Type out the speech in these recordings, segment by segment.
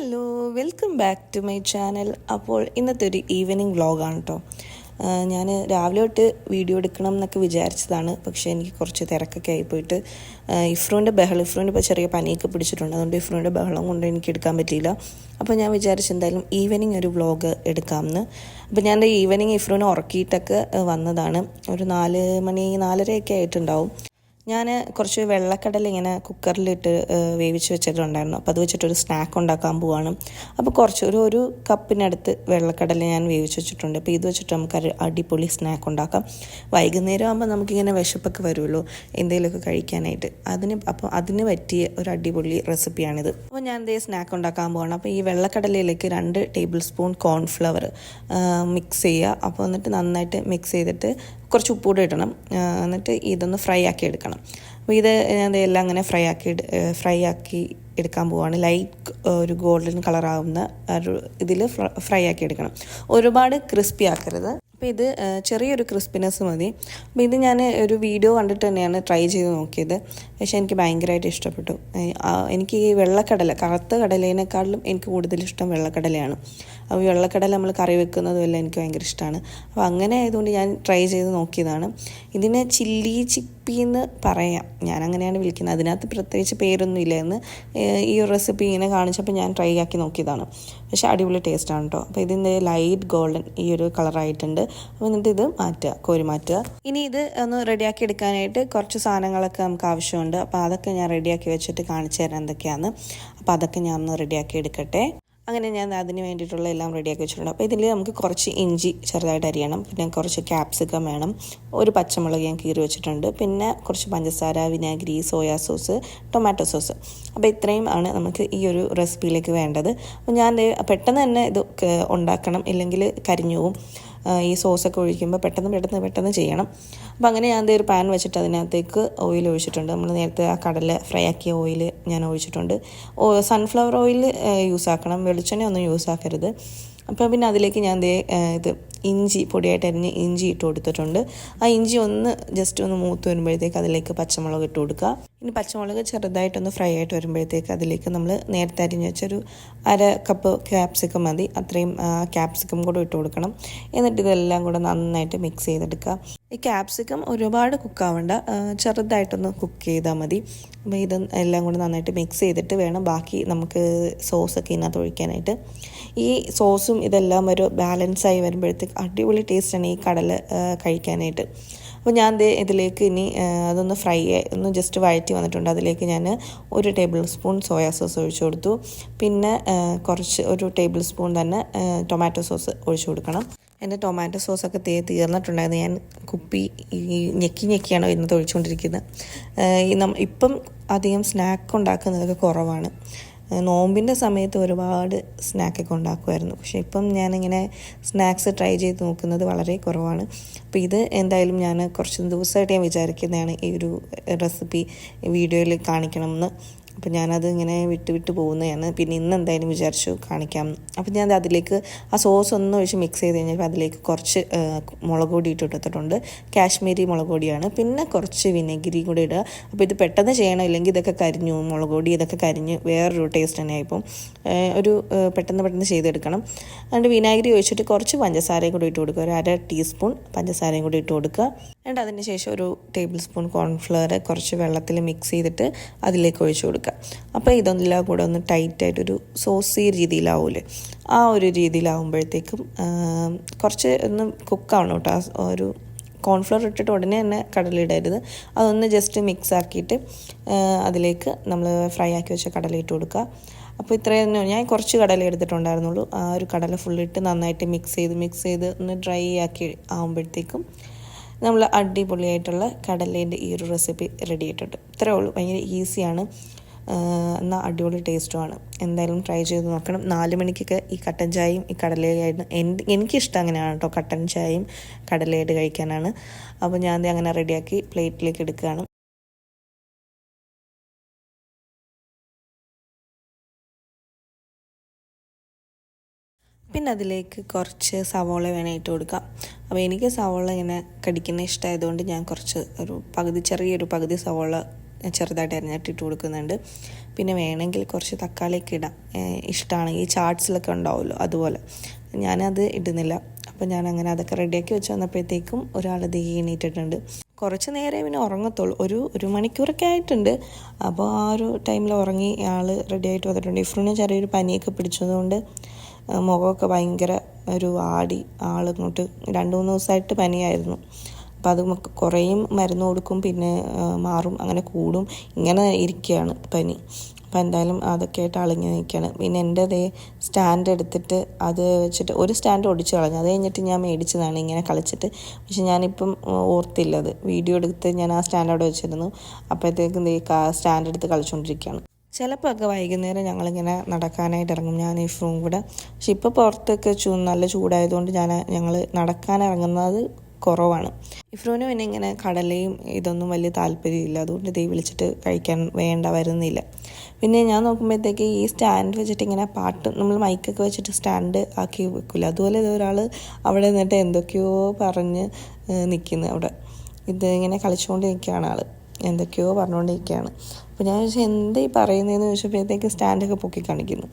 Hello welcome back to my channel. അപ്പോൾ ഇന്നത്തെ ഒരു ഈവനിങ് വ്ളോഗാണ് കേട്ടോ ഞാൻ രാവിലെ തൊട്ട് വീഡിയോ എടുക്കണം എന്നൊക്കെ വിചാരിച്ചതാണ്. പക്ഷേ എനിക്ക് കുറച്ച് തിരക്കൊക്കെ ആയിപ്പോയിട്ട് ഇഫ്രോന്റെ ബഹളം ഇഫ്രോന്റെ ഇപ്പോൾ ചെറിയ പനിയൊക്കെ പിടിച്ചിട്ടുണ്ട്. അതുകൊണ്ട് ഇഫ്രോന്റെ ബഹളം കൊണ്ട് എനിക്ക് എടുക്കാൻ പറ്റിയില്ല. അപ്പോൾ ഞാൻ വിചാരിച്ചെന്തായാലും ഈവനിങ് ഒരു വ്ളോഗ് എടുക്കാമെന്ന്. അപ്പോൾ ഞാൻ ഈവനിങ് ഇഫ്രോനെ ഉറക്കിയിട്ടൊക്കെ വന്നതാണ്. ഒരു നാല് മണി നാലരയൊക്കെ ആയിട്ടുണ്ടാവും. ഞാൻ കുറച്ച് വെള്ളക്കടല ഇങ്ങനെ കുക്കറിലിട്ട് വേവിച്ച് വെച്ചിട്ടുണ്ടായിരുന്നു. അപ്പോൾ അത് വെച്ചിട്ടൊരു സ്നാക്ക് ഉണ്ടാക്കാൻ പോവാണ്. അപ്പോൾ കുറച്ച് ഒരു ഒരു കപ്പിനടുത്ത് വെള്ളക്കടല ഞാൻ വേവിച്ച് വെച്ചിട്ടുണ്ട്. അപ്പോൾ ഇത് വെച്ചിട്ട് നമുക്ക് അടിപൊളി സ്നാക്ക് ഉണ്ടാക്കാം. വൈകുന്നേരം ആകുമ്പോൾ നമുക്കിങ്ങനെ വിശപ്പൊക്കെ വരുമല്ലോ എന്തെങ്കിലുമൊക്കെ കഴിക്കാനായിട്ട്. അതിന് അപ്പോൾ അതിന് പറ്റിയ ഒരു അടിപൊളി റെസിപ്പിയാണിത്. അപ്പോൾ ഞാൻ എന്തേ സ്നാക്ക് ഉണ്ടാക്കാൻ പോവാണ്. അപ്പോൾ ഈ വെള്ളക്കടലയിലേക്ക് രണ്ട് ടേബിൾ സ്പൂൺ കോൺഫ്ലവർ മിക്സ് ചെയ്യുക അപ്പോൾ എന്നിട്ട് നന്നായിട്ട് മിക്സ് ചെയ്തിട്ട് കുറച്ച് ഉപ്പൂടെ ഇടണം. എന്നിട്ട് ഇതൊന്ന് ഫ്രൈ ആക്കി എടുക്കണം. അപ്പോൾ ഇത് ഞാൻ എല്ലാം അങ്ങനെ ഫ്രൈ ആക്കി ഫ്രൈ ആക്കി എടുക്കാൻ പോവാണ്. ലൈക്ക് ഒരു ഗോൾഡൻ കളറാവുന്ന ഒരു ഇതിൽ ഫ്രൈ ആക്കി എടുക്കണം. ഒരുപാട് ക്രിസ്പി ആക്കരുത്. അപ്പോൾ ഇത് ചെറിയൊരു ക്രിസ്പിനെസ് മതി. അപ്പോൾ ഇത് ഞാൻ ഒരു വീഡിയോ കണ്ടിട്ട് തന്നെയാണ് ട്രൈ ചെയ്ത് നോക്കിയത്. പക്ഷേ എനിക്ക് ഭയങ്കരമായിട്ട് ഇഷ്ടപ്പെട്ടു. എനിക്ക് ഈ വെള്ളക്കടല കറുത്ത കടലേനേക്കാളും എനിക്ക് കൂടുതൽ ഇഷ്ടം വെള്ളക്കടലയാണ്. അപ്പോൾ വെള്ളക്കടല നമ്മൾ കറി വെക്കുന്നതും എല്ലാം എനിക്ക് ഭയങ്കര ഇഷ്ടമാണ് അപ്പോൾ അങ്ങനെ ആയതുകൊണ്ട് ഞാൻ ട്രൈ ചെയ്ത് നോക്കിയതാണ്. ഇതിനെ ചില്ലി ചിപ്പി എന്ന് പറയാം. ഞാൻ അങ്ങനെയാണ് വിളിക്കുന്നത്. അതിനകത്ത് പ്രത്യേകിച്ച് പേരൊന്നും എന്ന് ഈ ഒരു റെസിപ്പി ഇങ്ങനെ കാണിച്ചപ്പോൾ ഞാൻ ട്രൈ ആക്കി നോക്കിയതാണ്. പക്ഷേ അടിപൊളി ടേസ്റ്റാണ് കേട്ടോ അപ്പോൾ ഇതിന്റെ ലൈറ്റ് ഗോൾഡൻ ഈ ഒരു കളറായിട്ടുണ്ട് അപ്പോൾ എന്നിട്ട് ഇത് മാറ്റുക കോരി മാറ്റുക. ഇനി ഇത് ഒന്ന് റെഡിയാക്കി എടുക്കാനായിട്ട് കുറച്ച് സാധനങ്ങളൊക്കെ നമുക്ക് ആവശ്യമുണ്ട്. അപ്പോൾ അതൊക്കെ ഞാൻ റെഡിയാക്കി വെച്ചിട്ട് കാണിച്ചു തരാം എന്തൊക്കെയാണ് അപ്പോൾ അതൊക്കെ ഞാൻ ഒന്ന് റെഡിയാക്കി എടുക്കട്ടെ. അങ്ങനെ ഞാൻ അതിന് വേണ്ടിയിട്ടുള്ള എല്ലാം റെഡിയാക്കി വെച്ചിട്ടുണ്ട്. അപ്പോൾ ഇതിൽ നമുക്ക് കുറച്ച് ഇഞ്ചി ചെറുതായിട്ട് അരിയണം. പിന്നെ കുറച്ച് ക്യാപ്സിക്കം വേണം. ഒരു പച്ചമുളക് ഞാൻ കീറി വെച്ചിട്ടുണ്ട്. പിന്നെ കുറച്ച് പഞ്ചസാര വിനാഗിരി സോയാ സോസ് ടൊമാറ്റോ സോസ് അപ്പോൾ ഇത്രയും ആണ് നമുക്ക് ഈ ഒരു റെസിപ്പിയിലേക്ക് വേണ്ടത്. അപ്പോൾ ഞാൻ പെട്ടെന്ന് തന്നെ ഇത് ഉണ്ടാക്കണം. ഇല്ലെങ്കിൽ കരിഞ്ഞു ആ, ഈ സോസൊക്കെ ഒഴിക്കുമ്പോൾ പെട്ടെന്ന് പെട്ടെന്ന് പെട്ടെന്ന് ചെയ്യണം. അപ്പോൾ അങ്ങനെ ഞാൻ ഒരു പാൻ വെച്ചിട്ട് അതിനകത്തേക്ക് ഓയിൽ ഒഴിച്ചിട്ടുണ്ട്. നമ്മൾ നേരത്തെ ആ കടല ഫ്രൈ ആക്കിയ ഓയിൽ ഞാൻ ഒഴിച്ചിട്ടുണ്ട്. സൺഫ്ലവർ ഓയിൽ യൂസ് ആക്കണം. വെളിച്ചെണ്ണ ഒന്നും യൂസ് ആക്കരുത്. അപ്പോൾ പിന്നെ അതിലേക്ക് ഞാൻ ദേ ഇത് ഇഞ്ചി പൊടിയായിട്ട് അരിഞ്ഞ് ഇഞ്ചി ഇട്ട് കൊടുത്തിട്ടുണ്ട്. ആ ഇഞ്ചി ഒന്ന് ജസ്റ്റ് ഒന്ന് മൂത്ത് വരുമ്പോഴത്തേക്ക് അതിലേക്ക് പച്ചമുളക് ഇട്ട് കൊടുക്കുക. ഇനി പച്ചമുളക് ചെറുതായിട്ടൊന്ന് ഫ്രൈ ആയിട്ട് വരുമ്പോഴത്തേക്ക് അതിലേക്ക് നമ്മൾ നേരത്തെ അരിഞ്ഞ് വെച്ചൊരു അര കപ്പ് ക്യാപ്സിക്കം മതി. അത്രയും ക്യാപ്സിക്കം കൂടെ ഇട്ട് കൊടുക്കണം. എന്നിട്ട് ഇതെല്ലാം കൂടെ നന്നായിട്ട് മിക്സ് ചെയ്തെടുക്കുക. ഈ ക്യാപ്സിക്കം ഒരുപാട് കുക്കാവണ്ട ചെറുതായിട്ടൊന്ന് കുക്ക് ചെയ്താൽ മതി. അപ്പോൾ ഇത് എല്ലാം കൂടി നന്നായിട്ട് മിക്സ് ചെയ്തിട്ട് വേണം. ബാക്കി നമുക്ക് സോസൊക്കെ ഇതിനകത്ത് ഒഴിക്കാനായിട്ട്. ഈ സോസും ഇതെല്ലാം ഒരു ബാലൻസ് ആയി വരുമ്പോഴത്തേക്ക് അടിപൊളി ടേസ്റ്റാണ് ഈ കടൽ കഴിക്കാനായിട്ട്. അപ്പോൾ ഞാൻ ഇതിലേക്ക് ഇനി അതൊന്ന് ഫ്രൈ ഒന്ന് ജസ്റ്റ് വഴറ്റി വന്നിട്ടുണ്ട്. അതിലേക്ക് ഞാൻ ഒരു ടേബിൾ സ്പൂൺ സോയാ സോസ് ഒഴിച്ചു കൊടുത്തു. പിന്നെ കുറച്ച് ഒരു ടേബിൾ സ്പൂൺ തന്നെ ടൊമാറ്റോ സോസ് ഒഴിച്ചു കൊടുക്കണം. എന്റെ ടൊമാറ്റോ സോസൊക്കെ തേ തീർന്നിട്ടുണ്ടായിരുന്നു. ഞാൻ കുപ്പി ഈ ഞെക്കി ഞെക്കിയാണ് ഇന്ന് ഒഴിച്ചുകൊണ്ടിരിക്കുന്നത്. ഇപ്പം അധികം സ്നാക്ക് ഉണ്ടാക്കുന്നതൊക്കെ കുറവാണ്. നോമ്പിന്റെ സമയത്ത് ഒരുപാട് സ്നാക്കൊക്കെ ഉണ്ടാക്കുമായിരുന്നു. പക്ഷെ ഇപ്പം ഞാനിങ്ങനെ സ്നാക്സ് ട്രൈ ചെയ്ത് നോക്കുന്നത് വളരെ കുറവാണ്. അപ്പോൾ ഇത് എന്തായാലും ഞാൻ കുറച്ച് ദിവസമായിട്ട് ഞാൻ വിചാരിക്കുന്നതാണ് ഈ ഒരു റെസിപ്പി വീഡിയോയിൽ കാണിക്കണമെന്ന്. അപ്പോൾ ഞാനത് ഇങ്ങനെ വിട്ട് വിട്ട് പോകുന്നതാണ്. പിന്നെ ഇന്ന് എന്തായാലും വിചാരിച്ചു കാണിക്കാം. അപ്പം ഞാൻ അതിലേക്ക് ആ സോസ് ഒന്ന് ഒഴിച്ച് മിക്സ് ചെയ്ത് കഴിഞ്ഞപ്പോൾ അതിലേക്ക് കുറച്ച് മുളക് പൊടി ഇട്ട് കൊടുത്തിട്ടുണ്ട്. കാശ്മീരി മുളക് പൊടിയാണ്. പിന്നെ കുറച്ച് വിനെഗിരി കൂടി ഇടുക. അപ്പോൾ ഇത് പെട്ടെന്ന് ചെയ്യണം. ഇല്ലെങ്കിൽ ഇതൊക്കെ കരിഞ്ഞു മുളക് പൊടി ഇതൊക്കെ കരിഞ്ഞ് വേറൊരു ടേസ്റ്റ് തന്നെ ആയിപ്പം ഒരു പെട്ടെന്ന് പെട്ടെന്ന് ചെയ്തെടുക്കണം. അതുകൊണ്ട് വിനാഗിരി ഒഴിച്ചിട്ട് കുറച്ച് പഞ്ചസാരയും കൂടി ഇട്ട് കൊടുക്കുക. ഒരു അര ടീസ്പൂൺ പഞ്ചസാരയും കൂടി ഇട്ട് കൊടുക്കുക. എന്നിട്ട് അതിന് ശേഷം ഒരു ടേബിൾ സ്പൂൺ കോൺഫ്ലവർ കുറച്ച് വെള്ളത്തിൽ മിക്സ് ചെയ്തിട്ട് അതിലേക്ക് ഒഴിച്ചു കൊടുക്കുക. അപ്പോൾ ഇതെല്ലാം കൂടെ ഒന്ന് ടൈറ്റായിട്ടൊരു സോസി രീതിയിലാവൂലേ. ആ ഒരു രീതിയിലാവുമ്പോഴത്തേക്കും കുറച്ച് ഒന്ന് കുക്കാവണം കേട്ടോ. ആ ഒരു കോൺഫ്ലോർ ഇട്ടിട്ട് ഉടനെ തന്നെ കടലിടരുത് അതൊന്ന് ജസ്റ്റ് മിക്സ് ആക്കിയിട്ട് അതിലേക്ക് നമ്മൾ ഫ്രൈ ആക്കി വെച്ച കടല ഇട്ട് കൊടുക്കുക. അപ്പോൾ ഇത്രയും ഞാൻ കുറച്ച് കടല എടുത്തിട്ടുണ്ടായിരുന്നുള്ളൂ. ആ ഒരു കടല ഫുള്ളിട്ട് നന്നായിട്ട് മിക്സ് ചെയ്ത് മിക്സ് ചെയ്ത് ഒന്ന് ഡ്രൈ ആക്കി ആകുമ്പോഴത്തേക്കും നമ്മൾ അടിപൊളിയായിട്ടുള്ള കടലേന്റെ ഈ ഒരു റെസിപ്പി റെഡി ആയിട്ടുണ്ട്. ഇത്രയേ ഉള്ളൂ. ഭയങ്കര ഈസിയാണ് എന്നാൽ അടിപൊളി ടേസ്റ്റുമാണ് എന്തായാലും ട്രൈ ചെയ്ത് നോക്കണം. നാല് മണിക്കൊക്കെ ഈ കട്ടൻ ചായയും ഈ കടലയായിരുന്നു എന്റെ എനിക്കിഷ്ടം അങ്ങനെയാണ് കേട്ടോ കട്ടൻ ചായയും കടലയായിട്ട് കഴിക്കാനാണ്. അപ്പോൾ ഞാൻ അങ്ങനെ റെഡിയാക്കി പ്ലേറ്റിലേക്ക് എടുക്കുകയാണ് പിന്നെ അതിലേക്ക് കുറച്ച് സവോള വേണം ഇട്ട് കൊടുക്കാം. അപ്പോൾ എനിക്ക് സവോള ഇങ്ങനെ കടിക്കുന്ന ഇഷ്ടമായതുകൊണ്ട് ഞാൻ കുറച്ച് ഒരു പകുതി ചെറിയൊരു പകുതി സവോള ചെറുതായിട്ട് അരിഞ്ഞിട്ടിട്ട് കൊടുക്കുന്നുണ്ട്. പിന്നെ വേണമെങ്കിൽ കുറച്ച് തക്കാളിയൊക്കെ ഇടാം. ഇഷ്ടമാണെങ്കിൽ ചാട്സിലൊക്കെ ഉണ്ടാവുമല്ലോ അതുപോലെ. ഞാനത് ഇടുന്നില്ല. അപ്പോൾ ഞാൻ അങ്ങനെ അതൊക്കെ റെഡിയാക്കി വെച്ച് വന്നപ്പോഴത്തേക്കും ഒരാൾ ദേ എണീറ്റിട്ടുണ്ട്. കുറച്ച് നേരം പിന്നെ ഉറങ്ങത്തുള്ളൂ. ഒരു ഒരു മണിക്കൂറൊക്കെ ആയിട്ടുണ്ട്. അപ്പോൾ ആ ഒരു ടൈമിൽ ഉറങ്ങി ആൾ റെഡി ആയിട്ട് വന്നിട്ടുണ്ട്. ഇഫ്രൂന് ചെറിയൊരു പനിയൊക്കെ പിടിച്ചതുകൊണ്ട് മുഖമൊക്കെ ഭയങ്കര ഒരു ആടി. ആളിങ്ങോട്ട് രണ്ട് മൂന്ന് ദിവസമായിട്ട് പനിയായിരുന്നു. അപ്പോൾ അത് കുറേയും മരുന്ന് കൊടുക്കും പിന്നെ മാറും അങ്ങനെ കൂടും. ഇങ്ങനെ ഇരിക്കുകയാണ് പനി. അപ്പോൾ എന്തായാലും അതൊക്കെ ആയിട്ട് അളിഞ്ഞ് നിൽക്കുകയാണ്. പിന്നെ എന്റെ അതേ സ്റ്റാൻഡ് എടുത്തിട്ട് അത് വെച്ചിട്ട് ഒരു സ്റ്റാൻഡ് ഒടിച്ച് കളഞ്ഞു. അത് കഴിഞ്ഞിട്ട് ഞാൻ മേടിച്ചതാണ് ഇങ്ങനെ കളിച്ചിട്ട്. പക്ഷെ ഞാനിപ്പം ആ, ഓർത്തില്ല അത്. വീഡിയോ എടുത്ത് ഞാൻ ആ സ്റ്റാൻഡ് അവിടെ വെച്ചിരുന്നു. അപ്പോഴത്തേക്കും ഈ സ്റ്റാൻഡ് എടുത്ത് കളിച്ചുകൊണ്ടിരിക്കുകയാണ് ചിലപ്പോൾ ഒക്കെ വൈകുന്നേരം ഞങ്ങളിങ്ങനെ നടക്കാനായിട്ട് ഇറങ്ങും. ഞാൻ ഈ ഫ്രൂം കൂടെ. പക്ഷെ ഇപ്പോൾ പുറത്തൊക്കെ ചൂ നല്ല ചൂടായതുകൊണ്ട് ഞാൻ ഞങ്ങൾ നടക്കാൻ ഇറങ്ങുന്നത് കുറവാണ്. ഇഫ്രോന് പിന്നെ ഇങ്ങനെ കടലയും ഇതൊന്നും വലിയ താല്പര്യമില്ല. അതുകൊണ്ട് തീ വിളിച്ചിട്ട് കഴിക്കാൻ വേണ്ട വരുന്നില്ല. പിന്നെ ഞാൻ നോക്കുമ്പോഴത്തേക്ക് ഈ സ്റ്റാൻഡ് വെച്ചിട്ട് ഇങ്ങനെ പാട്ട് നമ്മൾ മൈക്കൊക്കെ വെച്ചിട്ട് സ്റ്റാൻഡ് ആക്കി വെക്കില്ല അതുപോലെ ഇത് ഒരാൾ അവിടെ നിന്നിട്ട് എന്തൊക്കെയോ പറഞ്ഞ് നിൽക്കുന്നു അവിടെ. ഇത് ഇങ്ങനെ കളിച്ചുകൊണ്ട് നിൽക്കുകയാണ് ആൾ എന്തൊക്കെയോ പറഞ്ഞുകൊണ്ടിരിക്കുകയാണ്. അപ്പോൾ ഞാൻ ചോദിച്ചാൽ എന്താ ഈ പറയുന്നതെന്ന് ചോദിച്ചപ്പോഴത്തേക്ക് സ്റ്റാൻഡൊക്കെ പൊക്കി കാണിക്കുന്നു.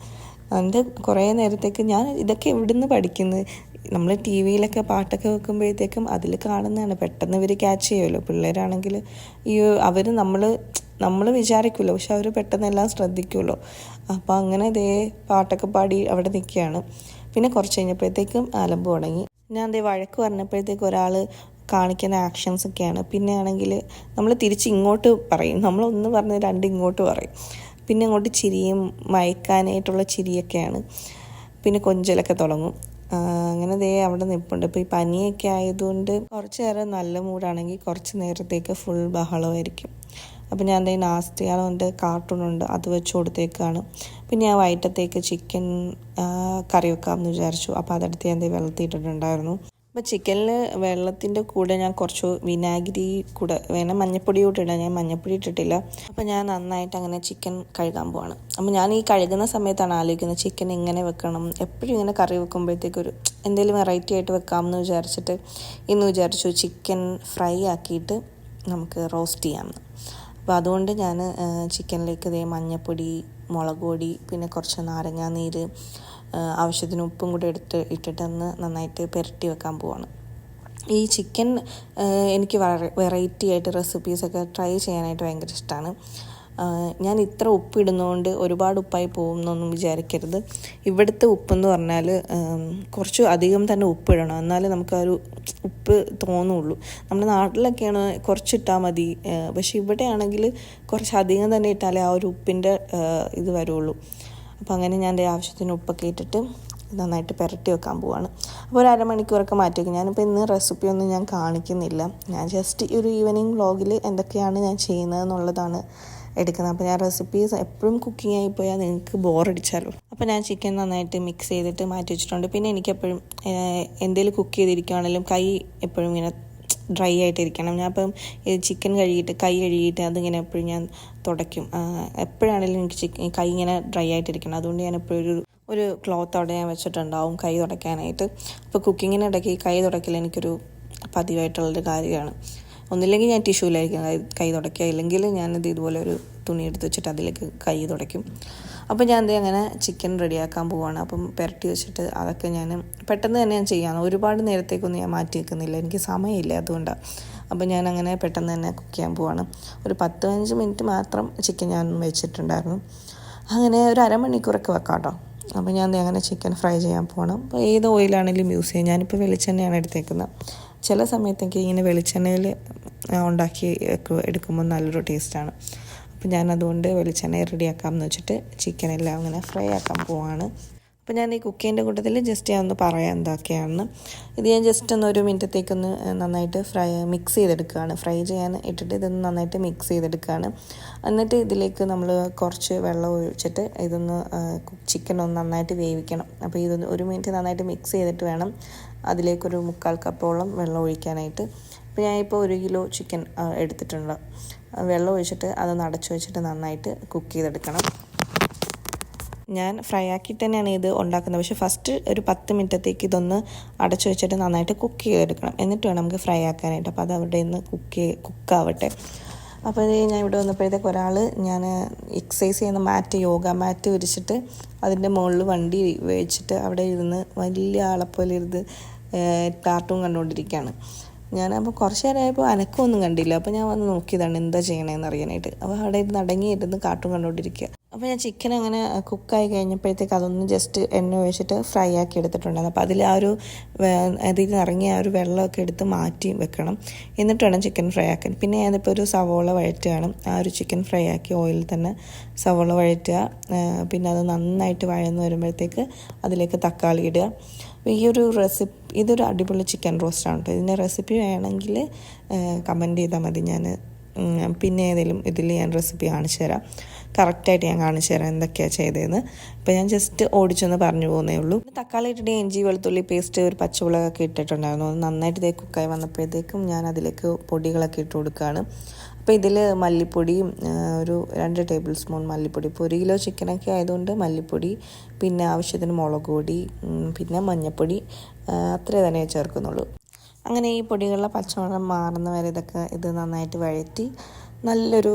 എന്റെ കുറേ നേരത്തേക്ക് ഞാൻ ഇതൊക്കെ എവിടുന്ന് പഠിക്കുന്നത്? നമ്മൾ ടി വിയിലൊക്കെ പാട്ടൊക്കെ വെക്കുമ്പോഴത്തേക്കും അതിൽ കാണുന്നതാണ്. പെട്ടെന്ന് ഇവർ ക്യാച്ച് ചെയ്യുമല്ലോ. പിള്ളേരാണെങ്കിൽ ഈ അവർ നമ്മൾ നമ്മൾ വിചാരിക്കുമല്ലോ പക്ഷെ അവർ പെട്ടെന്ന് എല്ലാം ശ്രദ്ധിക്കുമല്ലോ. അപ്പോൾ അങ്ങനെ ഇതേ പാട്ടൊക്കെ പാടി അവിടെ നിൽക്കുകയാണ്. പിന്നെ കുറച്ച് കഴിഞ്ഞപ്പോഴത്തേക്കും അലമ്പ് തുടങ്ങി. ഞാൻ അതേ വഴക്ക് പറഞ്ഞപ്പോഴത്തേക്ക് ഒരാൾ കാണിക്കുന്ന ആക്ഷൻസ് ഒക്കെയാണ്. പിന്നെ ആണെങ്കിൽ നമ്മൾ തിരിച്ച് ഇങ്ങോട്ട് പറയും. നമ്മളൊന്ന് പറഞ്ഞ് രണ്ട് ഇങ്ങോട്ട് പറയും. പിന്നെ അങ്ങോട്ട് ചിരിയും മയക്കാനായിട്ടുള്ള ചിരിയൊക്കെയാണ്. പിന്നെ കൊഞ്ചലൊക്കെ തുടങ്ങും. അങ്ങനെ ദേ അവിടെ നിൽപ്പുണ്ട് ഇപ്പോൾ ഈ പനിയൊക്കെ ആയതുകൊണ്ട് കുറച്ച് നേരം നല്ല മൂടാണെങ്കിൽ കുറച്ച് നേരത്തേക്ക് ഫുൾ ബഹളമായിരിക്കും. അപ്പം ഞാൻ ദേ നാസ്തികളുണ്ട് കാർട്ടൂണുണ്ട് അത് വെച്ച് കൊടുത്തേക്കാണ്. പിന്നെ ഞാൻ വൈകിട്ടത്തേക്ക് ചിക്കൻ കറി വെക്കാമെന്ന് വിചാരിച്ചു. അപ്പോൾ അതെടുത്ത് ഞാൻ വെള്ളത്തിയിട്ടിട്ടുണ്ടായിരുന്നു. അപ്പോൾ ചിക്കനിൽ വെള്ളത്തിന്റെ കൂടെ ഞാൻ കുറച്ച് വിനാഗിരി കൂടെ വേണം. മഞ്ഞപ്പൊടി കൂടെ ഇടാം. ഞാൻ മഞ്ഞപ്പൊടി ഇട്ടിട്ടില്ല. അപ്പോൾ ഞാൻ നന്നായിട്ട് അങ്ങനെ ചിക്കൻ കഴുകാൻ പോവാണ്. അപ്പോൾ ഞാൻ ഈ കഴുകുന്ന സമയത്താണ് ആലോചിക്കുന്നത് ചിക്കൻ എങ്ങനെ വെക്കണം? എപ്പോഴും ഇങ്ങനെ കറി വെക്കുമ്പോഴത്തേക്കൊരു എന്തെങ്കിലും വെറൈറ്റി ആയിട്ട് വെക്കാമെന്ന് വിചാരിച്ചിട്ട് ഇന്ന് വിചാരിച്ചു ചിക്കൻ ഫ്രൈ ആക്കിയിട്ട് നമുക്ക് റോസ്റ്റ് ചെയ്യാമെന്ന്. അപ്പോൾ അതുകൊണ്ട് ഞാൻ ചിക്കനിലേക്ക് ഇതേ മഞ്ഞപ്പൊടി മുളക് പൊടി പിന്നെ കുറച്ച് നാരങ്ങാ നീര് ആ, ആവശ്യത്തിന് ഉപ്പും കൂടി എടുത്ത് ഇട്ടിട്ടൊന്ന് നന്നായിട്ട് പുരട്ടി വെക്കാൻ പോവാണ്. ഈ ചിക്കൻ എനിക്ക് വെറൈറ്റി ആയിട്ട് റെസിപ്പീസൊക്കെ ട്രൈ ചെയ്യാനായിട്ട് ഭയങ്കര ഇഷ്ടമാണ് ഞാൻ ഇത്ര ഉപ്പ് ഇടുന്നതുകൊണ്ട് ഒരുപാട് ഉപ്പായി പോകും എന്നൊന്നും വിചാരിക്കരുത്. ഇവിടുത്തെ ഉപ്പെന്ന് പറഞ്ഞാൽ കുറച്ച് അധികം തന്നെ ഉപ്പിടണം എന്നാലേ നമുക്ക് ആ ഒരു ഉപ്പ് തോന്നുള്ളൂ. നമ്മുടെ നാട്ടിലൊക്കെയാണ് കുറച്ചിട്ടാൽ മതി. പക്ഷെ ഇവിടെയാണെങ്കിൽ കുറച്ച് അധികം തന്നെ ഇട്ടാലേ ആ ഒരു ഉപ്പിന്റെ ഇത് വരുള്ളൂ. അപ്പോൾ അങ്ങനെ ഞാൻ എന്റെ ആവശ്യത്തിന് ഉപ്പൊക്കെ ഇട്ടിട്ട് നന്നായിട്ട് പുരട്ടി വെക്കാൻ പോവാണ്. അപ്പോൾ ഒരു അരമണിക്കൂറൊക്കെ മാറ്റി വയ്ക്കും ഞാനിപ്പോൾ ഇന്ന് റെസിപ്പി ഒന്നും ഞാൻ കാണിക്കുന്നില്ല. ഞാൻ ജസ്റ്റ് ഈ ഒരു ഈവനിങ് വ്ളോഗിൽ എന്തൊക്കെയാണ് ഞാൻ ചെയ്യുന്നത് എന്നുള്ളതാണ് എടുക്കുന്നത്. അപ്പോൾ ഞാൻ റെസിപ്പീസ് എപ്പോഴും കുക്കിംഗ് ആയി പോയാൽ നിങ്ങൾക്ക് ബോറടിച്ചാലോ അപ്പോൾ ഞാൻ ചിക്കൻ നന്നായിട്ട് മിക്സ് ചെയ്തിട്ട് മാറ്റി വെച്ചിട്ടുണ്ട്. പിന്നെ എനിക്കെപ്പോഴും എന്തെങ്കിലും കുക്ക് ചെയ്തിരിക്കുകയാണെങ്കിലും കൈ എപ്പോഴും ഇങ്ങനെ ഡ്രൈ ആയിട്ടിരിക്കണം. ഞാൻ ഇപ്പം ചിക്കൻ കഴുകിയിട്ട് കൈ കഴുകിയിട്ട് അതിങ്ങനെ എപ്പോഴും ഞാൻ തുടയ്ക്കും. എപ്പോഴാണെങ്കിലും എനിക്ക് ചിക്കൻ കൈ ഇങ്ങനെ ഡ്രൈ ആയിട്ടിരിക്കണം. അതുകൊണ്ട് ഞാൻ എപ്പോഴും ഒരു ഒരു ക്ലോത്ത് അവിടെ ഞാൻ വെച്ചിട്ടുണ്ടാവും കൈ തുടയ്ക്കാനായിട്ട്. അപ്പോൾ കുക്കിങ്ങിനിടയ്ക്ക് കൈ തുടയ്ക്കൽ എനിക്കൊരു പതിവായിട്ടുള്ളൊരു കാര്യമാണ്. ഒന്നില്ലെങ്കിൽ ഞാൻ ടിഷ്യൂലായിരിക്കും കൈ തുടയ്ക്കുക. ഇല്ലെങ്കിൽ ഞാനത് ഇതുപോലെ ഒരു തുണി എടുത്ത് വെച്ചിട്ട് അതിലേക്ക് കൈ തുടയ്ക്കും. അപ്പോൾ ഞാൻ എന്തേ അങ്ങനെ ചിക്കൻ റെഡിയാക്കാൻ പോവുകയാണ് അപ്പം പുരട്ടി വെച്ചിട്ട് അതൊക്കെ ഞാൻ പെട്ടെന്ന് തന്നെ ഞാൻ ചെയ്യാം ഒരുപാട് നേരത്തേക്കൊന്നും ഞാൻ മാറ്റി വെക്കുന്നില്ല. എനിക്ക് സമയമില്ല അതുകൊണ്ടാണ് അപ്പോൾ ഞാൻ അങ്ങനെ പെട്ടെന്ന് തന്നെ കുക്ക് ചെയ്യാൻ പോവാണ്. ഒരു പത്ത് പതിനഞ്ച് മിനിറ്റ് മാത്രം ചിക്കൻ ഞാൻ വെച്ചിട്ടുണ്ടായിരുന്നു. അങ്ങനെ ഒരു അരമണിക്കൂറൊക്കെ വെക്കാം കേട്ടോ അപ്പോൾ ഞാൻ അങ്ങനെ ചിക്കൻ ഫ്രൈ ചെയ്യാൻ പോകണം അപ്പോൾ ഏത് ഓയിലാണെങ്കിലും യൂസ് ചെയ്യാം. ഞാനിപ്പോൾ വെളിച്ചെണ്ണയാണ് എടുത്തേക്കുന്നത്. ചില സമയത്തൊക്കെ ഇങ്ങനെ വെളിച്ചെണ്ണയിൽ ഉണ്ടാക്കി എടുക്കുമ്പോൾ നല്ലൊരു ടേസ്റ്റാണ് അപ്പോൾ ഞാൻ അതുകൊണ്ട് വെളിച്ചെണ്ണ റെഡിയാക്കാമെന്ന് വെച്ചിട്ട് ചിക്കൻ എല്ലാം അങ്ങനെ ഫ്രൈ ആക്കാൻ പോവാണ്. അപ്പോൾ ഞാൻ ഈ കുക്കിന്റെ കൂട്ടത്തിൽ ജസ്റ്റ് ഞാൻ ഒന്ന് പറയാം എന്തൊക്കെയാണെന്ന്. ഇത് ഞാൻ ജസ്റ്റ് ഒന്ന് ഒരു മിനിറ്റത്തേക്കൊന്ന് നന്നായിട്ട് ഫ്രൈ മിക്സ് ചെയ്തെടുക്കുകയാണ്. ഫ്രൈ ചെയ്യാൻ ഇട്ടിട്ട് ഇതൊന്ന് നന്നായിട്ട് മിക്സ് ചെയ്തെടുക്കുകയാണ്. എന്നിട്ട് ഇതിലേക്ക് നമ്മൾ കുറച്ച് വെള്ളം ഒഴിച്ചിട്ട് ഇതൊന്ന് ചിക്കൻ ഒന്ന് നന്നായിട്ട് വേവിക്കണം. അപ്പോൾ ഇതൊന്ന് ഒരു മിനിറ്റ് നന്നായിട്ട് മിക്സ് ചെയ്തിട്ട് വേണം അതിലേക്കൊരു മുക്കാൽ കപ്പോളം വെള്ളം ഒഴിക്കാനായിട്ട്. അപ്പോൾ ഞാനിപ്പോൾ ഒരു കിലോ ചിക്കൻ എടുത്തിട്ടുണ്ട്. വെള്ളം ഒഴിച്ചിട്ട് അതൊന്ന് അടച്ചു വെച്ചിട്ട് നന്നായിട്ട് കുക്ക് ചെയ്തെടുക്കണം. ഞാൻ ഫ്രൈ ആക്കിയിട്ട് തന്നെയാണ് ഇത് ഉണ്ടാക്കുന്നത്. പക്ഷേ ഫസ്റ്റ് ഒരു പത്ത് മിനിറ്റത്തേക്ക് ഇതൊന്ന് അടച്ചു വെച്ചിട്ട് നന്നായിട്ട് കുക്ക് ചെയ്തെടുക്കണം. എന്നിട്ട് വേണം നമുക്ക് ഫ്രൈ ആക്കാനായിട്ട്. അപ്പോൾ അത് അവിടെ നിന്ന് കുക്ക് കുക്കാവട്ടെ അപ്പോൾ ഞാൻ ഇവിടെ വന്നപ്പോഴത്തേക്ക് ഒരാൾ ഞാൻ എക്സസൈസ് ചെയ്യുന്ന മാറ്റ് യോഗ മാറ്റ് വിരിച്ചിട്ട് അതിന്റെ മുകളിൽ വണ്ടി വെച്ചിട്ട് അവിടെ ഇരുന്ന് വലിയ ആളെപ്പോലെ ഇരുന്ന് കാർട്ടൂൺ കണ്ടുകൊണ്ടിരിക്കുകയാണ്. ഞാനപ്പോൾ കുറച്ച് നേരമായപ്പോൾ അനക്കമൊന്നും കണ്ടില്ല. അപ്പോൾ ഞാൻ വന്ന് നോക്കിയതാണ് എന്താ ചെയ്യണേന്ന് അറിയാനായിട്ട്. അപ്പോൾ അവിടെ ഇരുന്ന് അടങ്ങിയിരുന്ന് കാട്ടും കണ്ടുകൊണ്ടിരിക്കുക അപ്പോൾ ഞാൻ ചിക്കൻ അങ്ങനെ കുക്കായി കഴിഞ്ഞപ്പോഴത്തേക്ക് അതൊന്ന് ജസ്റ്റ് എണ്ണ ഒഴിച്ചിട്ട് ഫ്രൈ ആക്കി എടുത്തിട്ടുണ്ടായിരുന്നു. അപ്പോൾ അതിൽ ആ ഒരു അതിൽ നിറങ്ങിയ ആ ഒരു വെള്ളമൊക്കെ എടുത്ത് മാറ്റി വെക്കണം. എന്നിട്ട് വേണം ചിക്കൻ ഫ്രൈ ആക്കാൻ. പിന്നെ ഞാനിപ്പോൾ ഒരു സവോള വഴറ്റുകയാണ്. ആ ഒരു ചിക്കൻ ഫ്രൈ ആക്കി ഓയിലിൽ തന്നെ സവോള വഴറ്റുക. പിന്നെ അത് നന്നായിട്ട് വഴന്ന് വരുമ്പോഴത്തേക്ക് അതിലേക്ക് തക്കാളി ഇടുക. ഈ ഒരു റെസിപ്പി ഇതൊരു അടിപൊളി ചിക്കൻ റോസ്റ്റാണ് കേട്ടോ ഇതിന്റെ റെസിപ്പി വേണമെങ്കിൽ കമന്റ് ചെയ്താൽ മതി ഞാൻ പിന്നെ ഏതെങ്കിലും ഇതിൽ ഞാൻ റെസിപ്പി കാണിച്ചു തരാം. കറക്റ്റായിട്ട് ഞാൻ കാണിച്ചു തരാം എന്തൊക്കെയാണ് ചെയ്തതെന്ന് അപ്പോൾ ഞാൻ ജസ്റ്റ് ഓടിച്ചൊന്ന് പറഞ്ഞു പോകുന്നേ ഉള്ളൂ. തക്കാളി ഇട്ടിട്ട് ഇഞ്ചി വെളുത്തുള്ളി പേസ്റ്റ് ഒരു പച്ചമുളകൊക്കെ ഇട്ടിട്ടുണ്ടായിരുന്നു. അത് നന്നായിട്ട് ഇതേ കുക്കായി വന്നപ്പോഴത്തേക്കും ഞാൻ അതിലേക്ക് പൊടികളൊക്കെ ഇട്ട് കൊടുക്കുകയാണ് അപ്പോൾ ഇതിൽ മല്ലിപ്പൊടിയും ഒരു രണ്ട് ടേബിൾ സ്പൂൺ മല്ലിപ്പൊടി. ഇപ്പോൾ ഒരു കിലോ ചിക്കനൊക്കെ ആയതുകൊണ്ട് മല്ലിപ്പൊടി പിന്നെ ആവശ്യത്തിന് മുളക് പൊടി പിന്നെ മഞ്ഞൾപ്പൊടി അത്രേ തന്നെ ചേർക്കുന്നുള്ളൂ. അങ്ങനെ ഈ പൊടികളിലെ പച്ചമുളക് മാറുന്ന വരെ ഇതൊക്കെ ഇത് നന്നായിട്ട് വഴറ്റി നല്ലൊരു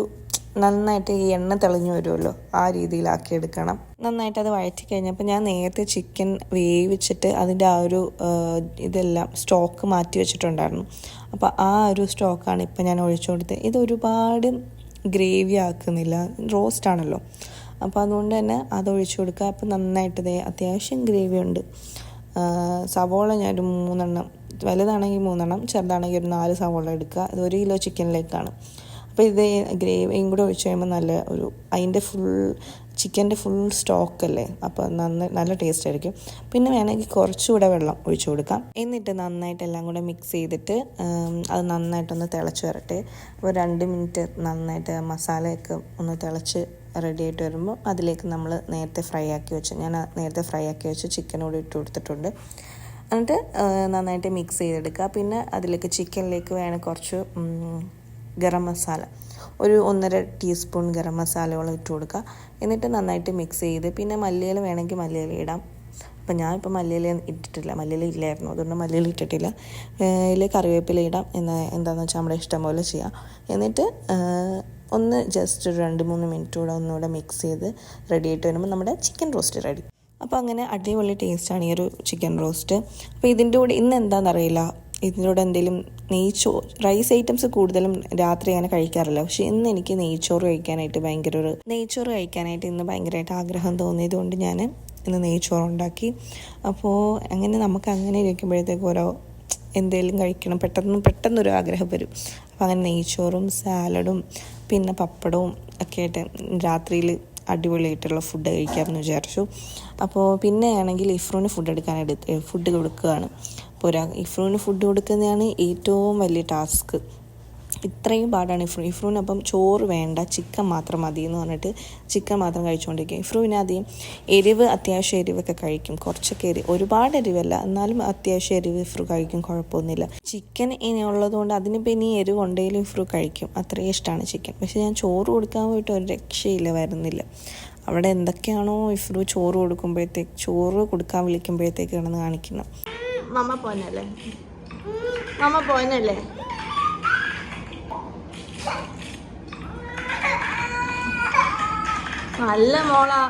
നന്നായിട്ട് ഈ എണ്ണ തെളിഞ്ഞു വരുമല്ലോ ആ രീതിയിലാക്കി എടുക്കണം. നന്നായിട്ട് അത് വഴറ്റി കഴിഞ്ഞപ്പോൾ ഞാൻ നേരത്തെ ചിക്കൻ വേവിച്ചിട്ട് അതിന്റെ ആ ഒരു ഇതെല്ലാം സ്റ്റോക്ക് മാറ്റി വെച്ചിട്ടുണ്ടായിരുന്നു. അപ്പോൾ ആ ഒരു സ്റ്റോക്കാണ് ഇപ്പോൾ ഞാൻ ഒഴിച്ചു കൊടുത്തത്. ഇത് ഒരുപാട് ഗ്രേവി ആക്കുന്നില്ല റോസ്റ്റ് ആണല്ലോ. അപ്പോൾ അതുകൊണ്ട് തന്നെ അത് ഒഴിച്ചു കൊടുക്കുക. അപ്പോൾ നന്നായിട്ട് ഇതേ അത്യാവശ്യം ഗ്രേവി ഉണ്ട്. സവോള ഞാനൊരു മൂന്നെണ്ണം വലുതാണെങ്കിൽ മൂന്നെണ്ണം ചെറുതാണെങ്കിൽ ഒരു നാല് സവോള എടുക്കുക. ഇത് ഒരു കിലോ ചിക്കനിലേക്കാണ് അപ്പോൾ ഇത് ഗ്രേവിയും കൂടെ ഒഴിച്ച് കഴിയുമ്പോൾ നല്ല ഒരു അതിന്റെ ഫുൾ ചിക്കന്റെ ഫുൾ സ്റ്റോക്കല്ലേ അപ്പോൾ നന്ന നല്ല ടേസ്റ്റ് ആയിരിക്കും. പിന്നെ വേണമെങ്കിൽ കുറച്ചുകൂടെ വെള്ളം ഒഴിച്ചു കൊടുക്കാം. എന്നിട്ട് നന്നായിട്ട് എല്ലാം കൂടെ മിക്സ് ചെയ്തിട്ട് അത് നന്നായിട്ടൊന്ന് തിളച്ച് വരട്ടെ. അപ്പോൾ രണ്ട് മിനിറ്റ് നന്നായിട്ട് മസാലയൊക്കെ ഒന്ന് തിളച്ച് റെഡി ആയിട്ട് വരുമ്പോൾ അതിലേക്ക് നമ്മൾ നേരത്തെ ഫ്രൈ ആക്കി വെച്ച് ഞാൻ നേരത്തെ ഫ്രൈ ആക്കി വെച്ച് ചിക്കനോട് ഇട്ട് കൊടുത്തിട്ടുണ്ട്. എന്നിട്ട് നന്നായിട്ട് മിക്സ് ചെയ്തെടുക്കുക. പിന്നെ അതിലേക്ക് ചിക്കനിലേക്ക് വേണം കുറച്ച് ഗരം മസാല. ഒരു ഒന്നര ടീസ്പൂൺ ഗരം മസാലയോളം ഇട്ട് കൊടുക്കുക. എന്നിട്ട് നന്നായിട്ട് മിക്സ് ചെയ്ത് പിന്നെ മല്ലിയില വേണമെങ്കിൽ മല്ലിയില ഇടാം. അപ്പം ഞാൻ ഇപ്പോൾ മല്ലിയില ഇട്ടിട്ടില്ല. മല്ലിയില ഇല്ലായിരുന്നു. അതുകൊണ്ട് മല്ലിയില ഇട്ടിട്ടില്ല. ഇതിൽ കറിവേപ്പില ഇടാം. എന്ന് എന്താണെന്ന് വെച്ചാൽ നമ്മുടെ ഇഷ്ടം പോലെ ചെയ്യാം. എന്നിട്ട് ഒന്ന് ജസ്റ്റ് ഒരു രണ്ട് മൂന്ന് മിനിറ്റ് കൂടെ ഒന്നുകൂടെ മിക്സ് ചെയ്ത് റെഡി ആയിട്ട് വരുമ്പോൾ നമ്മുടെ ചിക്കൻ റോസ്റ്റ് റെഡി അപ്പോൾ അങ്ങനെ അടിപൊളി ടേസ്റ്റാണ് ഈ ഒരു ചിക്കൻ റോസ്റ്റ് അപ്പോൾ ഇതിന്റെ കൂടെ ഇന്ന് എന്താണെന്നറിയില്ല ഇതിനോട് എന്തെങ്കിലും നെയ്ച്ചോ റൈസ് ഐറ്റംസ് കൂടുതലും രാത്രി അങ്ങനെ കഴിക്കാറില്ല. പക്ഷെ ഇന്ന് എനിക്ക് നെയ്ച്ചോറ് കഴിക്കാനായിട്ട് ഭയങ്കര ഒരു നെയ്ച്ചോറ് കഴിക്കാനായിട്ട് ഇന്ന് ഭയങ്കരമായിട്ട് ആഗ്രഹം തോന്നിയത് കൊണ്ട് ഞാൻ ഇന്ന് നെയ്ച്ചോറ് ഉണ്ടാക്കി. അപ്പോൾ അങ്ങനെ നമുക്ക് അങ്ങനെ ഇരിക്കുമ്പോഴത്തേക്ക് ഓരോ എന്തെങ്കിലും കഴിക്കണം. പെട്ടെന്ന് പെട്ടെന്നൊരു ആഗ്രഹം വരും. അപ്പോൾ അങ്ങനെ നെയ്ച്ചോറും സാലഡും പിന്നെ പപ്പടവും ഒക്കെ ആയിട്ട് രാത്രിയിൽ അടിപൊളിയായിട്ടുള്ള ഫുഡ് കഴിക്കാമെന്ന് വിചാരിച്ചു. അപ്പോൾ പിന്നെ ആണെങ്കിൽ ഇഫ്രൂന് ഫുഡ് എടുക്കാൻ എടുത്ത് ഫുഡ് കൊടുക്കുകയാണ്. അപ്പോൾ ഒരാ ഇഫ്രൂന് ഫുഡ് കൊടുക്കുന്നതാണ് ഏറ്റവും വലിയ ടാസ്ക് ഇത്രയും പാടാണ് ഇഫ്രൂ. ഇഫ്രുവിന് അപ്പം ചോറ് വേണ്ട ചിക്കൻ മാത്രം മതി എന്ന് പറഞ്ഞിട്ട് ചിക്കൻ മാത്രം കഴിച്ചുകൊണ്ടിരിക്കും ഇഫ്രുവിന് ആദ്യം എരിവ് അത്യാവശ്യം എരിവൊക്കെ കഴിക്കും. കുറച്ചൊക്കെ എരിവ് ഒരുപാട് എരിവല്ല എന്നാലും അത്യാവശ്യം എരിവ് ഇഫ്രൂ കഴിക്കും കുഴപ്പമൊന്നുമില്ല. ചിക്കൻ ഇനി ഉള്ളതുകൊണ്ട് അതിന് ഇനി എരിവ് ഉണ്ടെങ്കിലും ഇഫ്രൂ കഴിക്കും. അത്രയും ഇഷ്ടമാണ് ചിക്കൻ. പക്ഷേ ഞാൻ ചോറ് കൊടുക്കാൻ പോയിട്ട് ഒരു രക്ഷയില്ല വരുന്നില്ല. അവിടെ എന്തൊക്കെയാണോ ഇഫ്രൂ ചോറ് കൊടുക്കുമ്പോഴത്തേക്ക് ചോറ് കൊടുക്കാൻ വിളിക്കുമ്പോഴത്തേക്ക് കാണിക്കണം മമ്മ പോനല്ലേ മമ്മ നല്ല മോളാ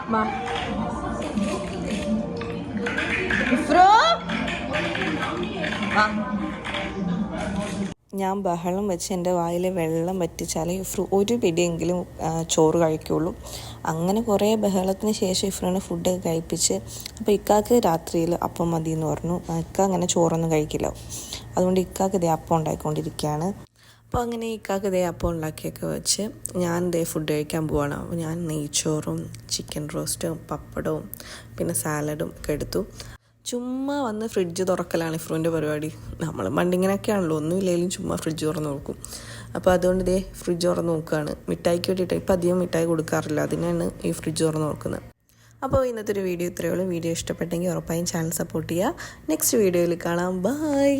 ഞാൻ ബഹളം വെച്ച് എന്റെ വായിൽ വെള്ളം വറ്റിച്ചാലേ ഇഫ്രു ഒരു പിടിയെങ്കിലും ചോറ് കഴിക്കുള്ളൂ. അങ്ങനെ കുറേ ബഹളത്തിന് ശേഷം ഇഫ്രുവിന് ഫുഡ് കഴിപ്പിച്ച് അപ്പോൾ ഇക്കാക്ക് രാത്രിയിൽ അപ്പം മതി എന്ന് പറഞ്ഞു ഇക്ക അങ്ങനെ ചോറൊന്നും കഴിക്കില്ല. അതുകൊണ്ട് ഇക്കാക്ക് ഇതേ അപ്പം ഉണ്ടായിക്കൊണ്ടിരിക്കുകയാണ്. അപ്പോൾ അങ്ങനെ ഇക്കാക്ക് ഇതേ അപ്പം ഉണ്ടാക്കിയൊക്കെ വെച്ച് ഞാൻ ദേ ഫുഡ് കഴിക്കാൻ പോവാണ്. അപ്പോൾ ഞാൻ നെയ്ച്ചോറും ചിക്കൻ റോസ്റ്റും പപ്പടവും പിന്നെ സാലഡും ഒക്കെ എടുത്തു. ചുമ്മാ വന്ന് ഫ്രിഡ്ജ് തുറക്കലാണ് ഇഫ്രൂന്റെ പരിപാടി. നമ്മൾ പണ്ടിങ്ങനെയൊക്കെയാണല്ലോ ഒന്നുമില്ലെങ്കിലും ചുമ്മാ ഫ്രിഡ്ജ് തുറന്ന് നോക്കും. അപ്പോൾ അതുകൊണ്ട് ഇതേ ഫ്രിഡ്ജ് തുറന്ന് നോക്കുകയാണ് മിഠായിക്ക് വേണ്ടിയിട്ട് ഇപ്പം അധികം മിഠായി കൊടുക്കാറില്ല. അതിനാണ് ഈ ഫ്രിഡ്ജ് തുറന്ന് നോക്കുന്നത്. അപ്പോൾ ഇന്നത്തെ ഒരു വീഡിയോ ഇത്രയേ ഉള്ളൂ. വീഡിയോ ഇഷ്ടപ്പെട്ടെങ്കിൽ ഉറപ്പായും ചാനൽ സപ്പോർട്ട് ചെയ്യുക. നെക്സ്റ്റ് വീഡിയോയിൽ കാണാം. ബൈ